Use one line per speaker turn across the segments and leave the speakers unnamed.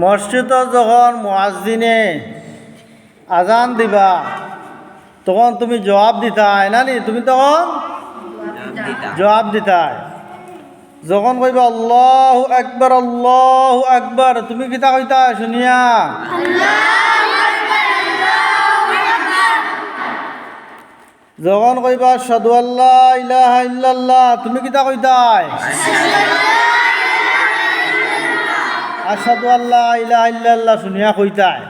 মসজিদত যখন মুয়াজ্জিনে আজান দিবা, তখন তুমি জবাব দিতাই, না নি? তুমি তখন জবাব দিতাই। যখন কইবা, আল্লাহ একবার আল্লাহ একবার তুমি কিতা কইতা শুনিয়া। যখন কইবা সাদু আল্লাহ ইলাহা ইল্লাল্লাহ তুমি কিতা কইতাই? আসাদু আল্লাহ ইলাহা ইল্লাল্লাহ শুনিয়া কইতাই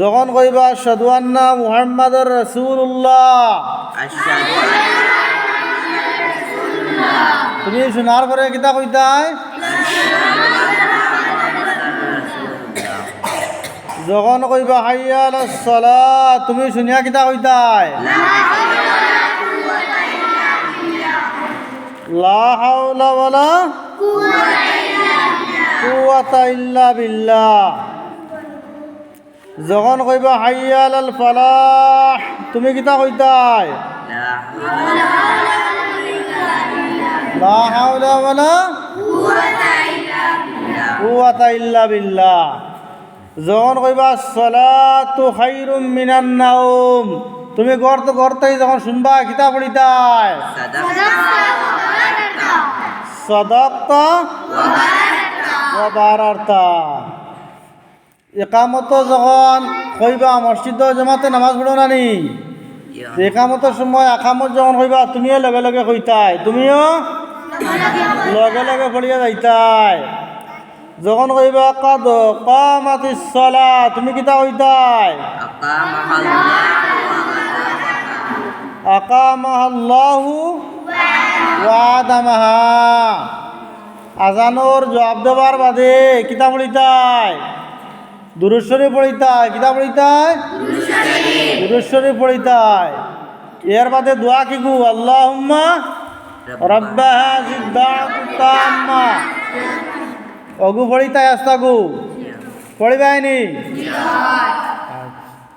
যখন কইবা সাদু আন্না মুহাম্মাদুর রাসূলুল্লাহ। তুমি শোনার পরে কিতা কইতাই যখন কইবা হাইয়া আলাস সালাত, তুমি শুনিয়া কিতা কইতাই লা হাওলা ওয়ালা কুওয়াতা ইল্লা বিল্লাহ। যখন কইবা হাইয়া আলাল ফালাহ তুমি কিতা কইতাই? লা হাওলা ওয়ালা কুওয়াতা ইল্লা বিল্লাহ। যখন কইবা সলাতু খাইরুম মিনান নাউম তুমি গর্ত গর্তেই যখন শুনবা কিতা পড়িতাই? সদক্তা বারারতা একামত যখন কইবা মসজিদ জমাতে নামাজ পড়ো নানি। একামতের সময় একামত যখন কইবা তুমিও লগে লগে কইতাই তুমিও লগে লগে পড়িয়া যাইতাই। যখন কইবা কাদ কামাতি সলা, তুমি কিতা কইতাই আকামাহাল্লাহু ওয়াদামাহা আজানোর জবাব দেবার বাদে কিতা পড়িতাই দুরুশ্বরী পড়িতাই কিতা পড়িতাই দুরুশ্বরী পড়িতাই এর বাদে দোয়া কি গু? তাম্মা অগু পড়িতাই আস্তা গু? পড়িবাইনি